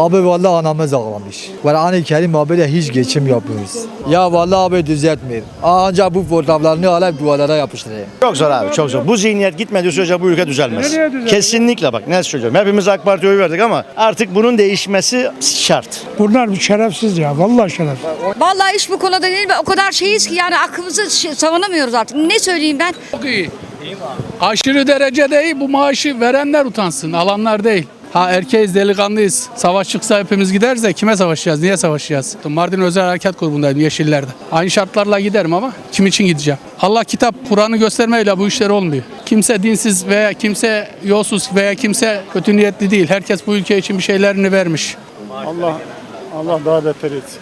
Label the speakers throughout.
Speaker 1: Abi vallahi anamız ağlamış. Kur'an-ı Kerim abiyle hiç geçim yapmıyoruz. Ya vallahi abi düzeltmiyor. Ancak bu fotoğraflarını alıp duvarlara yapıştırıyor.
Speaker 2: Çok zor abi çok zor. Bu zihniyet gitmediği sürece bu ülke düzelmez. Kesinlikle bak ne söylüyorum. Hepimiz AK Parti'ye oy verdik ama artık bunun değişmesi şart.
Speaker 3: Bunlar bir şerefsiz ya. Vallahi şerefsiz.
Speaker 4: Vallahi iş bu konuda değil o kadar şeyiz ki yani aklımızı şey- savunamıyoruz artık. Ne söyleyeyim ben?
Speaker 5: Çok iyi. Aşırı derecede iyi. Bu maaşı verenler utansın, alanlar değil. Ha erkeğiz, delikanlıyız. Savaş çıksa hepimiz gideriz de kime savaşacağız, niye savaşacağız? Mardin Özel Harekat Grubu'ndaydım Yeşillerde. Aynı şartlarla giderim ama kim için gideceğim? Allah kitap, Kur'an'ı göstermeyle bu işler olmuyor. Kimse dinsiz veya kimse yolsuz veya kimse kötü niyetli değil. Herkes bu ülke için bir şeylerini vermiş.
Speaker 6: Allah Allah daha beter etsin.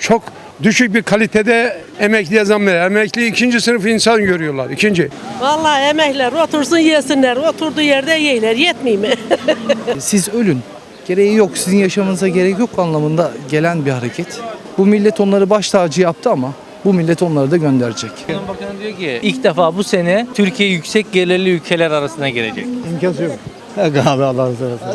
Speaker 6: Çok düşük bir kalitede emekliye zam veriyor. Emekli ikinci sınıf insan görüyorlar. İkinci.
Speaker 7: Vallahi emekler otursun yesinler. Oturduğu yerde yeyler. Yetmiyor mi?
Speaker 8: siz ölün. Gereği yok, sizin yaşamanıza gerek yok anlamında gelen bir hareket. Bu millet onları baş tacı yaptı ama bu millet onları da gönderecek.
Speaker 9: Bakanı diyor ki ilk defa bu sene Türkiye yüksek gelirli ülkeler arasına girecek.
Speaker 2: Abi Allah'ını seversen.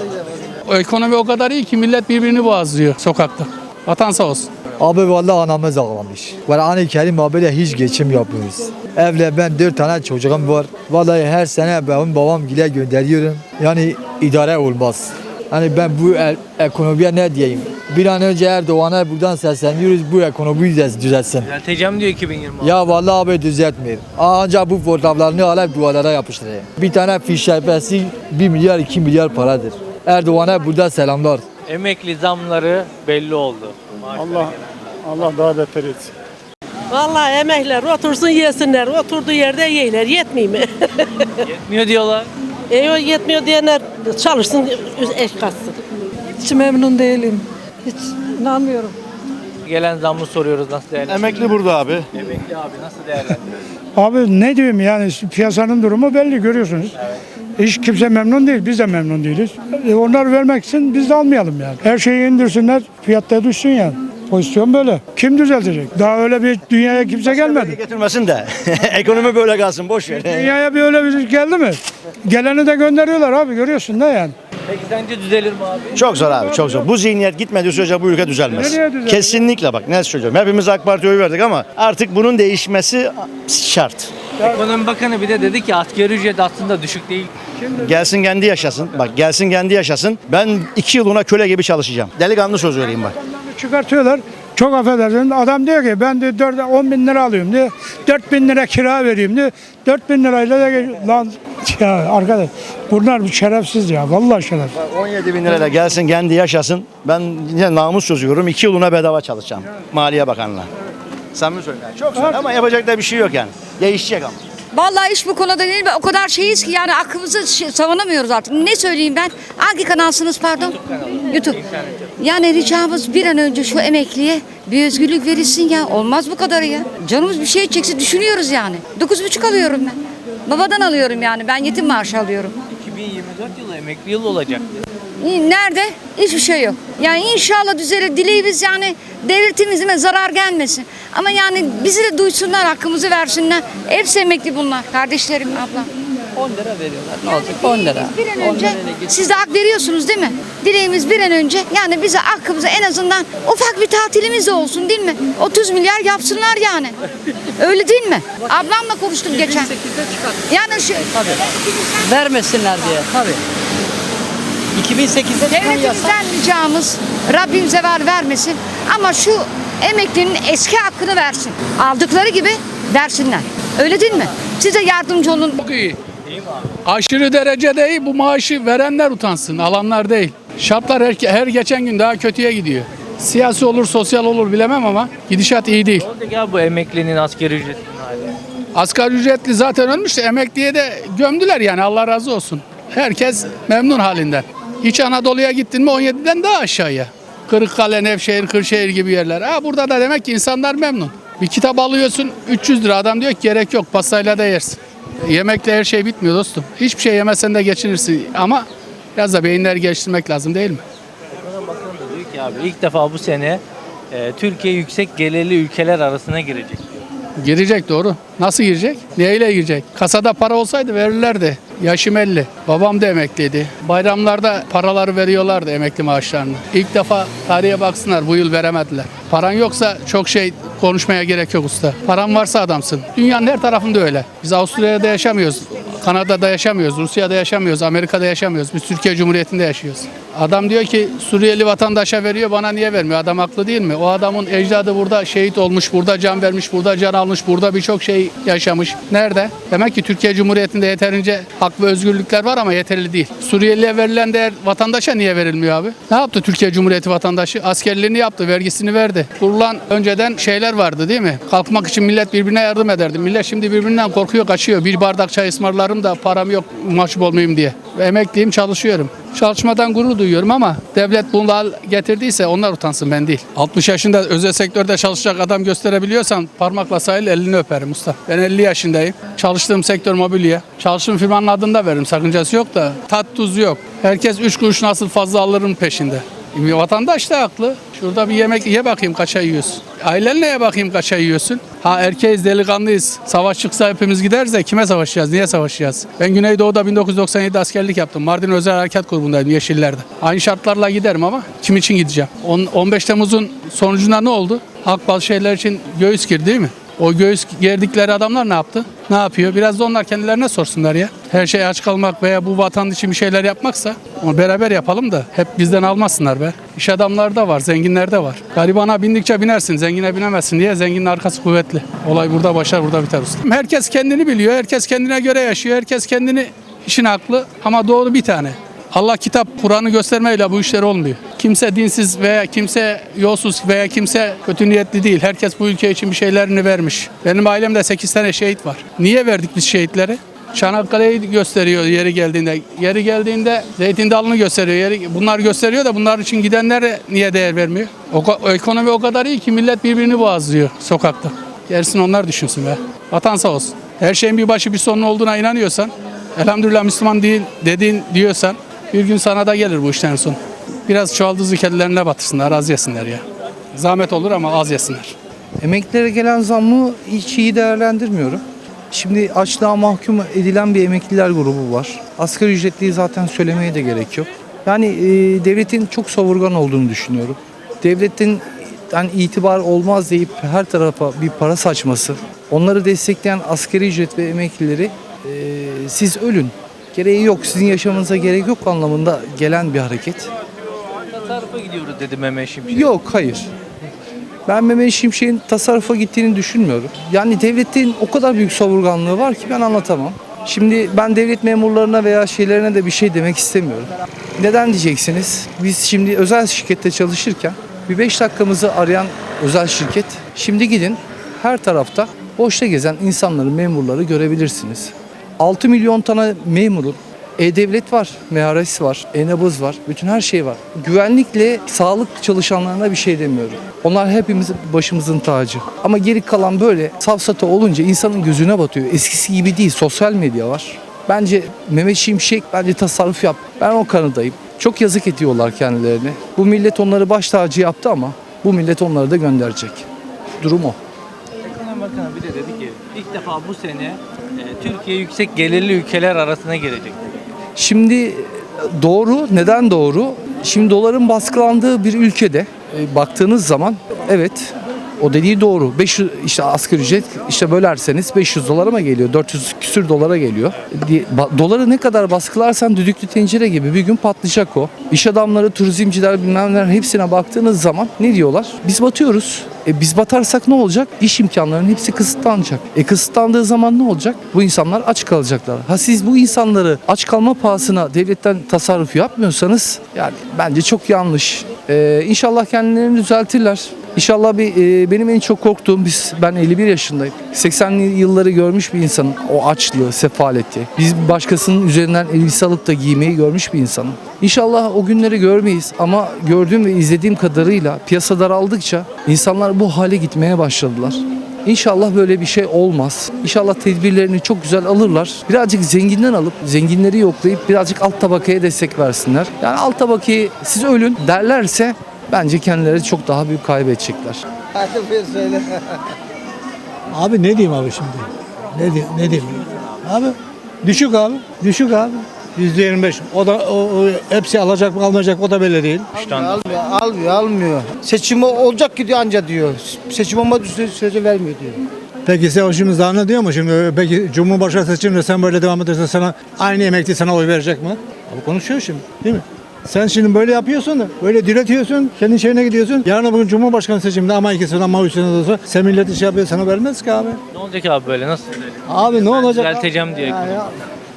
Speaker 5: O ekonomi o kadar iyi ki millet birbirini boğazlıyor sokakta. Vatan sağ olsun.
Speaker 1: Abi vallahi anamız ağlamış. Kur'an-ı Kerim abiyle hiç geçim yapmıyoruz. Evle ben dört tane çocuğum var. Vallahi her sene benim babam gile gönderiyorum. Yani idare olmaz. Hani ben bu e- ekonomiye ne diyeyim? Bir an önce Erdoğan'a buradan sesleniyoruz bu ekonomiyi düz- düzeltsin.
Speaker 9: Düzelteceğim diyor 2026.
Speaker 1: Ya vallahi abi düzeltmiyor. Ancak bu fotoğraflarını alıp duvarlara yapıştırıyor. Bir tane fiş şerbesi 1 milyar 2 milyar paradır. Erdoğan'a burada selamlar.
Speaker 9: Emekli zamları belli oldu.
Speaker 6: Allah Allah daha beter etsin.
Speaker 7: Vallahi emekler otursun yesinler. Oturduğu yerde yeyler. Yetmiyor mi?
Speaker 9: Yetmiyor diyorlar.
Speaker 7: e o yetmiyor diyenler çalışsın eş katsın.
Speaker 10: Hiç memnun değilim. Hiç inanmıyorum.
Speaker 9: Gelen zammı soruyoruz nasıl değerlendiriyoruz?
Speaker 2: Emekli burada abi.
Speaker 9: Emekli abi nasıl değerlendiriyoruz?
Speaker 3: Abi ne diyeyim yani piyasanın durumu belli görüyorsunuz. Hiç kimse memnun değil. Biz de memnun değiliz. E, onlar vermek için biz de almayalım yani. Her şeyi indirsinler. Fiyatta düşsün yani. Pozisyon böyle. Kim düzeltecek? Daha öyle bir dünyaya kimse gelmedi.
Speaker 2: Getirmesin de ekonomi böyle kalsın boş ver.
Speaker 3: Dünyaya bir öyle bir geldi mi? Geleni de gönderiyorlar abi görüyorsun ne yani.
Speaker 9: Peki sence düzelir mi abi?
Speaker 2: Çok zor abi çok zor. Bu zihniyet gitmediği sürece bu ülke düzelmez.
Speaker 3: Nereye düzelir?
Speaker 2: Kesinlikle bak ne söylüyorum. Hepimiz AK Parti'ye oy verdik ama artık bunun değişmesi şart.
Speaker 9: Ekonomi Bakanı bir de dedi ki asgari ücret aslında düşük değil.
Speaker 2: Gelsin kendi yaşasın. Bak gelsin kendi yaşasın. Ben iki yıl ona köle gibi çalışacağım. Delikanlı söz vereyim bak.
Speaker 3: Çıkartıyorlar. Çok affedersin. Adam diyor ki ben de 4, 10 bin lira alıyorum diye. 4 bin lira kira vereyim diye. 4 bin lirayla da lan ya arkadaş bunlar bir şerefsiz ya. Vallahi şerefsiz.
Speaker 2: 17 bin lirayla gelsin kendi yaşasın. Ben yine namus sözüyorum. iki yılına bedava çalışacağım. Maliye Bakanı'na. Samimi söylüyorum. Çok zor ama yapacak da bir şey yok yani. Değişecek ama.
Speaker 4: Vallahi iş bu konuda değil o kadar şeyiz ki yani aklımızı şey- savunamıyoruz artık. Ne söyleyeyim ben? Hangi kanalsınız pardon? YouTube. Yani ricamız bir an önce şu emekliye bir özgürlük verilsin ya. Olmaz bu kadarı ya. Canımız bir şey çekse düşünüyoruz yani. Dokuz buçuk alıyorum ben. Babadan alıyorum yani. Ben yetim maaşı alıyorum.
Speaker 9: 2024 yılı emekli yılı olacak.
Speaker 4: Nerede? Hiçbir şey yok. Yani inşallah düzelir. Dileğimiz yani devletimize zarar gelmesin. Ama yani bizi de duysunlar, hakkımızı versinler. Hepsi emekli bunlar. Kardeşlerim, ablam.
Speaker 10: 10 lira veriyorlar. Ne olacak? 10 lira.
Speaker 4: Bir an önce siz de hak veriyorsunuz değil mi? Dileğimiz bir an önce yani bize hakkımıza en azından ufak bir tatilimiz de olsun değil mi? 30 milyar yapsınlar yani. Öyle değil mi? Ablamla konuştum geçen. Yani şu
Speaker 10: Vermesinler diye. Tabii. 2008'de çıkan yasa.
Speaker 4: devletimizden ricamız Rabbim zeval vermesin ama şu emeklinin eski hakkını versin. Aldıkları gibi versinler. Öyle değil mi? Size yardımcı olun.
Speaker 5: Çok iyi. Aşırı derecede iyi. Bu maaşı verenler utansın, alanlar değil. Şartlar her, her geçen gün daha kötüye gidiyor. Siyasi olur, sosyal olur bilemem ama gidişat iyi değil.
Speaker 9: Ne olacak ya bu emeklinin asgari ücretinin hali?
Speaker 5: Asgari ücretli zaten ölmüş de emekliye de gömdüler yani Allah razı olsun. Herkes memnun halinden. İç Anadolu'ya gittin mi 17'den daha aşağıya. Kırıkkale, Nevşehir, Kırşehir gibi yerler. Ha burada da demek ki insanlar memnun. Bir kitap alıyorsun 300 lira adam diyor ki gerek yok pastayla da yersin. Yemekle her şey bitmiyor dostum. Hiçbir şey yemesen de geçinirsin ama biraz da beyinleri geliştirmek lazım değil mi?
Speaker 9: Ekonomi Bakanı da diyor ki abi ilk defa bu sene e, Türkiye yüksek gelirli ülkeler arasına girecek.
Speaker 5: Girecek doğru. Nasıl girecek? Neyle girecek? Kasada para olsaydı verirlerdi. Yaşım 50. Babam da emekliydi. Bayramlarda paraları veriyorlardı emekli maaşlarını. İlk defa tarihe baksınlar bu yıl veremediler. Paran yoksa çok şey konuşmaya gerek yok usta. Paran varsa adamsın. Dünyanın her tarafında öyle. Biz Avustralya'da yaşamıyoruz. Kanada'da yaşamıyoruz, Rusya'da yaşamıyoruz, Amerika'da yaşamıyoruz. Biz Türkiye Cumhuriyeti'nde yaşıyoruz. Adam diyor ki Suriyeli vatandaşa veriyor bana niye vermiyor? Adam haklı değil mi? O adamın ecdadı burada şehit olmuş, burada can vermiş, burada can almış, burada birçok şey yaşamış. Nerede? Demek ki Türkiye Cumhuriyeti'nde yeterince hak ve özgürlükler var ama yeterli değil. Suriyeliye verilen değer vatandaşa niye verilmiyor abi? Ne yaptı Türkiye Cumhuriyeti vatandaşı? Askerliğini yaptı, vergisini verdi. Kurulan önceden şeyler vardı değil mi? Kalkmak için millet birbirine yardım ederdi. Millet şimdi birbirinden korkuyor, kaçıyor. Bir bardak çay ısmarlarım da param yok mahcup olmayayım diye. Emekliyim, çalışıyorum. Çalışmadan gurur duyuyorum ama devlet bunu hal getirdiyse onlar utansın ben değil. 60 yaşında özel sektörde çalışacak adam gösterebiliyorsan parmakla sayıl elini öperim usta. Ben 50 yaşındayım. Çalıştığım sektör mobilya. Çalıştığım firmanın adını da veririm sakıncası yok da tat tuz yok. Herkes 3 kuruş nasıl fazla alırım peşinde. Vatandaş da haklı. Şurada bir yemek ye bakayım kaça yiyorsun. Ailenle ye bakayım kaça yiyorsun. Ha erkeğiz delikanlıyız. Savaş çıksa hepimiz gideriz de kime savaşacağız? Niye savaşacağız? Ben Güneydoğu'da 1997 askerlik yaptım. Mardin Özel Harekat Grubu'ndaydım Yeşiller'de. Aynı şartlarla giderim ama kim için gideceğim? On- 15 Temmuz'un sonucunda ne oldu? Halk bazı şeyler için göğüs girdi değil mi? O göğüs gerdikleri adamlar ne yaptı? Ne yapıyor? Biraz da onlar kendilerine sorsunlar ya. Her şey aç kalmak veya bu vatan için bir şeyler yapmaksa onu beraber yapalım da hep bizden almasınlar be. İş adamları da var, zenginler de var. Garibana bindikçe binersin, zengine binemezsin diye zenginin arkası kuvvetli. Olay burada başlar, burada biter usta. Herkes kendini biliyor, herkes kendine göre yaşıyor, herkes kendini işin haklı ama doğru bir tane. Allah kitap Kur'an'ı göstermeyle bu işler olmuyor. Kimse dinsiz veya kimse yolsuz veya kimse kötü niyetli değil. Herkes bu ülke için bir şeylerini vermiş. Benim ailemde 8 tane şehit var. Niye verdik biz şehitleri? Çanakkale'yi gösteriyor yeri geldiğinde. Yeri geldiğinde Zeytin Dalı'nı gösteriyor. Yeri, bunlar gösteriyor da bunlar için gidenlere niye değer vermiyor? O, ekonomi o kadar iyi ki millet birbirini boğazlıyor sokakta. Gerisini onlar düşünsün be. Vatan sağ olsun. Her şeyin bir başı bir sonu olduğuna inanıyorsan, elhamdülillah Müslüman değil dediğin diyorsan bir gün sana da gelir bu işten son. Biraz çuvaldızı kendilerine batırsınlar, az yesinler ya. Zahmet olur ama az yesinler.
Speaker 8: Emeklilere gelen zammı hiç iyi değerlendirmiyorum. Şimdi açlığa mahkum edilen bir emekliler grubu var. Asgari ücretliyi zaten söylemeye de gerek yok. Yani e, devletin çok savurgan olduğunu düşünüyorum. Devletin yani itibar olmaz deyip her tarafa bir para saçması, onları destekleyen asgari ücret ve emeklileri e, siz ölün, gereği yok, sizin yaşamanıza gerek yok anlamında gelen bir hareket.
Speaker 9: Tasarrufa gidiyoruz dedi Mehmet Şimşek.
Speaker 8: Yok hayır. Ben Mehmet Şimşek'in tasarrufa gittiğini düşünmüyorum. Yani devletin o kadar büyük savurganlığı var ki ben anlatamam. Şimdi ben devlet memurlarına veya şeylerine de bir şey demek istemiyorum. Neden diyeceksiniz? Biz şimdi özel şirkette çalışırken bir 5 dakikamızı arayan özel şirket şimdi gidin her tarafta boşta gezen insanları, memurları görebilirsiniz. 6 milyon tane memurun e-Devlet var, MHRS var, e-Nabız var, bütün her şey var. Güvenlikle sağlık çalışanlarına bir şey demiyorum. Onlar hepimizin başımızın tacı. Ama geri kalan böyle safsata olunca insanın gözüne batıyor. Eskisi gibi değil, sosyal medya var. Bence Mehmet Şimşek bence tasarruf yap. Ben o kanıdayım. Çok yazık ediyorlar kendilerine. Bu millet onları baş tacı yaptı ama bu millet onları da gönderecek. Durum o.
Speaker 9: Ekonomi Bakanı bir de dedi ki ilk defa bu sene e, Türkiye yüksek gelirli ülkeler arasına girecek.
Speaker 8: Şimdi doğru, neden doğru? Şimdi doların baskılandığı bir ülkede e, baktığınız zaman evet o dediği doğru. 500 işte asgari ücret işte bölerseniz 500 dolara mı geliyor? 400 küsür dolara geliyor. Doları ne kadar baskılarsan düdüklü tencere gibi bir gün patlayacak o. İş adamları, turizmciler bilmem hepsine baktığınız zaman ne diyorlar? Biz batıyoruz. E biz batarsak ne olacak? İş imkanlarının hepsi kısıtlanacak. E kısıtlandığı zaman ne olacak? Bu insanlar aç kalacaklar. Ha siz bu insanları aç kalma pahasına devletten tasarruf yapmıyorsanız yani bence çok yanlış. E, inşallah kendilerini düzeltirler. İnşallah bir e, benim en çok korktuğum biz ben 51 yaşındayım. 80'li yılları görmüş bir insanım. O açlığı, sefaleti. Biz başkasının üzerinden elbise alıp da giymeyi görmüş bir insanım. İnşallah o günleri görmeyiz ama gördüğüm ve izlediğim kadarıyla piyasa daraldıkça insanlar bu hale gitmeye başladılar. İnşallah böyle bir şey olmaz. İnşallah tedbirlerini çok güzel alırlar. Birazcık zenginden alıp zenginleri yoklayıp birazcık alt tabakaya destek versinler. Yani alt tabakayı siz ölün derlerse bence kendileri çok daha büyük kaybedecekler.
Speaker 1: Abi ne diyeyim abi şimdi? Ne diyeyim? Ne diyeyim? Abi
Speaker 3: Düşük abi. Düşük abi. %25. O da o, o hepsi alacak mı almayacak o da belli değil.
Speaker 11: Almıyor, almıyor, almıyor. Seçim olacak ki diyor anca diyor. Seçim olmadığı sürece vermiyor diyor.
Speaker 3: Peki sen o şimdi daha ne diyor mu şimdi? Peki Cumhurbaşkanı seçiminde sen böyle devam edersen sana aynı emekli sana oy verecek mi? Abi konuşuyor şimdi değil mi? Sen şimdi böyle yapıyorsun da, böyle diretiyorsun, kendi şeyine gidiyorsun. Yarın bugün Cumhurbaşkanı seçiminde ama ikisi de ama üçüne de olsa sen milleti şey yapıyor sana vermez ki abi.
Speaker 9: Ne olacak abi böyle nasıl?
Speaker 3: Abi ne olacak?
Speaker 9: Düzelteceğim
Speaker 3: Ya,
Speaker 9: ekonomi.
Speaker 3: ya.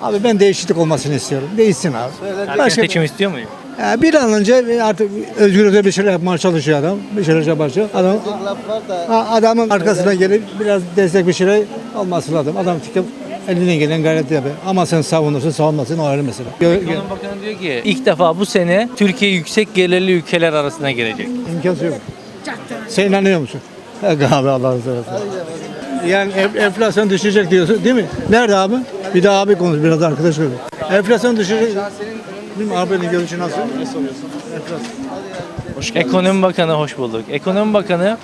Speaker 3: Abi ben değişiklik olmasını istiyorum. Değişsin abi.
Speaker 9: Erken
Speaker 3: Başka-
Speaker 9: seçim istiyor muyum?
Speaker 3: Ya bir an önce artık özgürce bir şeyler yapmaya çalışıyor adam. Bir şeyler yapmaya çalışıyor. Adam, Ha, adamın arkasına gelip biraz destek bir şeyler olması lazım. Adam çıkıp elinden gelen gayret yapıyor. Ama sen savunursun savunmasın o ayrı mesele.
Speaker 9: Ekonomi Bakanı diyor ki ilk defa bu sene Türkiye yüksek gelirli ülkeler arasına girecek.
Speaker 3: İmkansız yok. Sen inanıyor musun? Abi Allah'ını seversen. Yani enf- enflasyon düşecek diyorsun değil mi? Nerede abi? Bir daha abi konuş biraz arkadaş konuş. Enflasyon düşecek. Bilmiyorum abinin görüşü nasıl? Ne soruyorsun?
Speaker 9: Ekonomi Bakanı hoş bulduk. Ekonomi Bakanı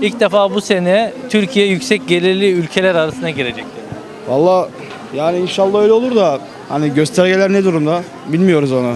Speaker 9: ilk defa bu sene Türkiye yüksek gelirli ülkeler arasına girecek.
Speaker 11: Valla yani inşallah öyle olur da hani göstergeler ne durumda bilmiyoruz onu.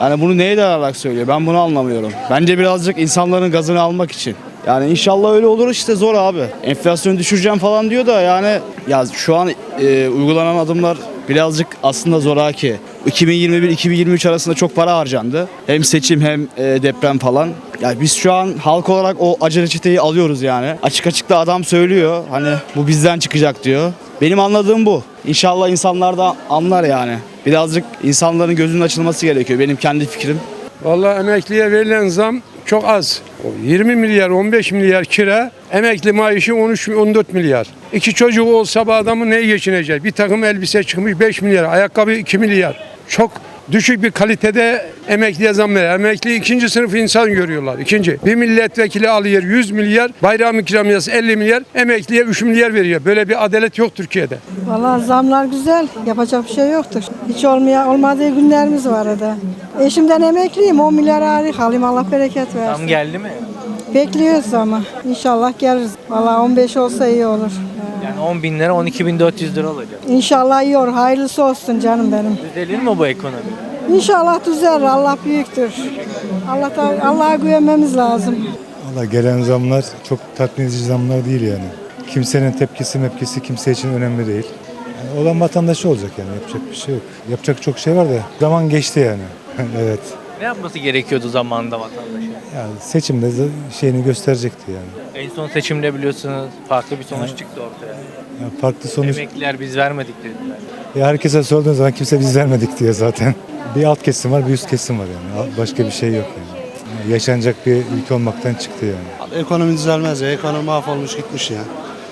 Speaker 11: Yani bunu neye dayanarak söylüyor ben bunu anlamıyorum. Bence birazcık insanların gazını almak için. Yani inşallah öyle olur işte zor abi. Enflasyonu düşüreceğim falan diyor da yani ya şu an e, uygulanan adımlar birazcık aslında zoraki. 2021-2023 arasında çok para harcandı. Hem seçim hem e, deprem falan. Ya biz şu an halk olarak o acı reçeteyi alıyoruz yani. Açık açık da adam söylüyor. Hani bu bizden çıkacak diyor. Benim anladığım bu. İnşallah insanlar da anlar yani. Birazcık insanların gözünün açılması gerekiyor. Benim kendi fikrim.
Speaker 6: Vallahi emekliye verilen zam çok az. O 20 milyar 15 milyar kira emekli maaşı 13 14 milyar. İki çocuğu olsa bu adamı neye geçinecek? Bir takım elbise çıkmış 5 milyar, ayakkabı 2 milyar. Çok düşük bir kalitede emekliye zam veriyor. Emekli ikinci sınıf insan görüyorlar. İkinci. Bir milletvekili alıyor 100 milyar, bayram ikramiyesi 50 milyar, emekliye 3 milyar veriyor. Böyle bir adalet yok Türkiye'de.
Speaker 10: Vallahi zamlar güzel. Yapacak bir şey yoktur. Hiç olmaya olmadığı günlerimiz var arada. Eşimden emekliyim. 10 milyar aylık alayım. Allah bereket versin.
Speaker 9: Zam geldi mi?
Speaker 10: Bekliyoruz ama. İnşallah geliriz. Vallahi 15 olsa iyi olur.
Speaker 9: Yani 10 bin lira 12 bin 400 lira olacak.
Speaker 10: İnşallah iyi olur. Hayırlısı olsun canım benim.
Speaker 9: Düzelir mi bu ekonomi?
Speaker 10: İnşallah düzelir. Allah büyüktür. Allah'tan Allah'a güvenmemiz lazım.
Speaker 12: Valla gelen zamlar çok tatmin edici zamlar değil yani. Kimsenin tepkisi mepkisi kimse için önemli değil. Yani olan vatandaşı olacak yani yapacak bir şey yok. Yapacak çok şey var da zaman geçti yani. evet.
Speaker 9: Ne yapması gerekiyordu zamanında vatandaşın?
Speaker 12: Yani seçimde z- şeyini gösterecekti yani.
Speaker 9: En son seçimde biliyorsunuz farklı bir sonuç çıktı ortaya.
Speaker 12: Yani farklı sonuç.
Speaker 9: Emekliler biz vermedik dediler.
Speaker 12: Ya herkese sorduğun zaman kimse biz vermedik diyor zaten. Bir alt kesim var bir üst kesim var yani. Başka bir şey yok yani. Yani Yaşanacak bir ülke olmaktan çıktı yani.
Speaker 11: Ekonomi düzelmez ya. Ekonomi mahvolmuş gitmiş ya.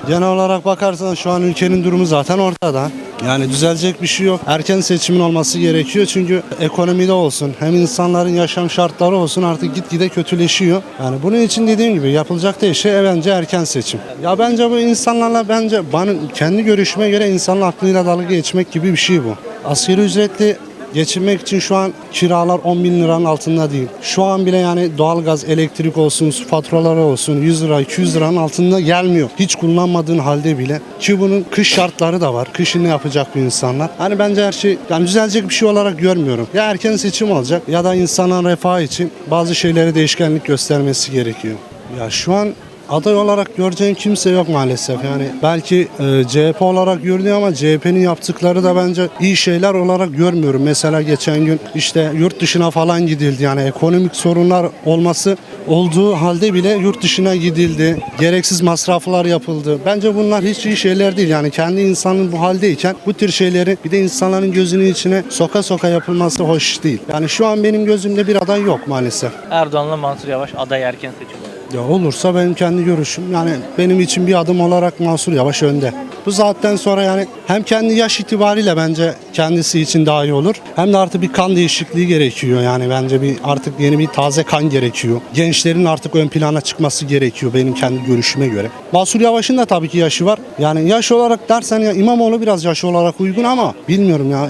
Speaker 11: Genel olarak bakarsan şu an ülkenin durumu zaten ortada. Yani düzelecek bir şey yok. Erken seçimin olması gerekiyor çünkü ekonomide olsun hem insanların yaşam şartları olsun artık gitgide kötüleşiyor. Yani bunun için dediğim gibi yapılacak tek şey bence erken seçim. Ya bence bu insanlarla bence bana kendi görüşüme göre insanın aklıyla dalga geçmek gibi bir şey bu. Asgari ücretli Geçinmek için şu an kiralar 10 bin liranın altında değil. Şu an bile yani doğalgaz, elektrik olsun, su faturaları olsun 100 lira, 200 liranın altında gelmiyor. Hiç kullanmadığın halde bile. Ki bunun kış şartları da var. Kışın ne yapacak bu insanlar? Hani bence her şey yani düzelecek bir şey olarak görmüyorum. Ya erken seçim olacak ya da insanların refahı için bazı şeylere değişkenlik göstermesi gerekiyor. Ya şu an aday olarak göreceğin kimse yok maalesef. Yani belki e, CHP olarak görünüyor ama CHP'nin yaptıkları da bence iyi şeyler olarak görmüyorum. Mesela geçen gün işte yurt dışına falan gidildi. Yani ekonomik sorunlar olması olduğu halde bile yurt dışına gidildi. Gereksiz masraflar yapıldı. Bence bunlar hiç iyi şeyler değil. Yani kendi insanın bu haldeyken bu tür şeyleri bir de insanların gözünün içine soka soka yapılması hoş değil. Yani şu an benim gözümde bir aday yok maalesef.
Speaker 9: Erdoğan'la Mansur Yavaş aday erken seçim.
Speaker 11: Ya olursa benim kendi görüşüm yani benim için bir adım olarak Mansur Yavaş önde. Bu saatten sonra yani hem kendi yaş itibariyle bence kendisi için daha iyi olur. Hem de artık bir kan değişikliği gerekiyor yani bence bir artık yeni bir taze kan gerekiyor. Gençlerin artık ön plana çıkması gerekiyor benim kendi görüşüme göre. Mansur Yavaş'ın da tabii ki yaşı var. Yani yaş olarak dersen ya İmamoğlu biraz yaş olarak uygun ama bilmiyorum ya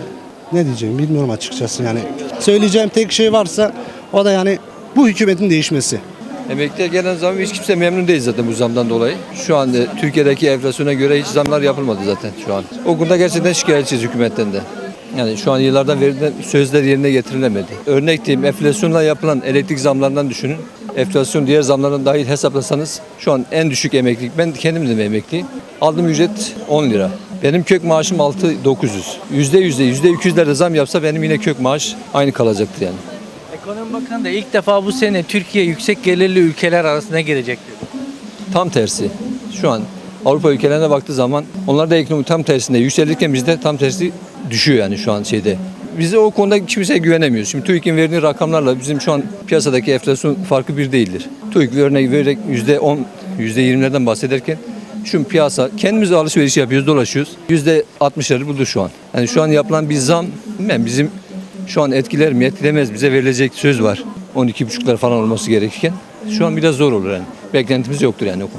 Speaker 11: ne diyeceğim bilmiyorum açıkçası yani. Söyleyeceğim tek şey varsa o da yani bu hükümetin değişmesi.
Speaker 13: Emekliye gelen zam hiç kimse memnun değil zaten bu zamdan dolayı. Şu anda Türkiye'deki enflasyona göre hiç zamlar yapılmadı zaten şu an. O konuda gerçekten şikayetçiyiz hükümetten de. Yani şu an yıllardan verilen sözler yerine getirilemedi. Örnek diyeyim enflasyonla yapılan elektrik zamlarından düşünün. Enflasyon diğer zamlardan dahil hesaplasanız şu an en düşük emeklilik. Ben kendim de emekliyim. Aldığım ücret 10 lira. Benim kök maaşım 6900. Yüzde yüzde, yüzde 200'lerde zam yapsa benim yine kök maaş aynı kalacaktır yani.
Speaker 9: Ekonomi Bakanı da ilk defa bu sene Türkiye yüksek gelirli ülkeler arasına girecek dedi.
Speaker 13: Tam tersi. Şu an Avrupa ülkelerine baktığı zaman onlar da ekonomi tam tersinde yükselirken bizde tam tersi düşüyor yani şu an şeyde. Biz de o konuda kimseye güvenemiyoruz. Şimdi TÜİK'in verdiği rakamlarla bizim şu an piyasadaki enflasyon farkı bir değildir. TÜİK örnek vererek %10, %20'lerden bahsederken şu piyasa kendimiz alışveriş yapıyoruz, dolaşıyoruz. %60'ları buldu şu an. Yani şu an yapılan bir zam bilmem bizim şu an etkiler mi etkilemez bize verilecek söz var. 12,5'lar falan olması gerekirken şu an biraz zor olur yani. Beklentimiz yoktur yani o konuda.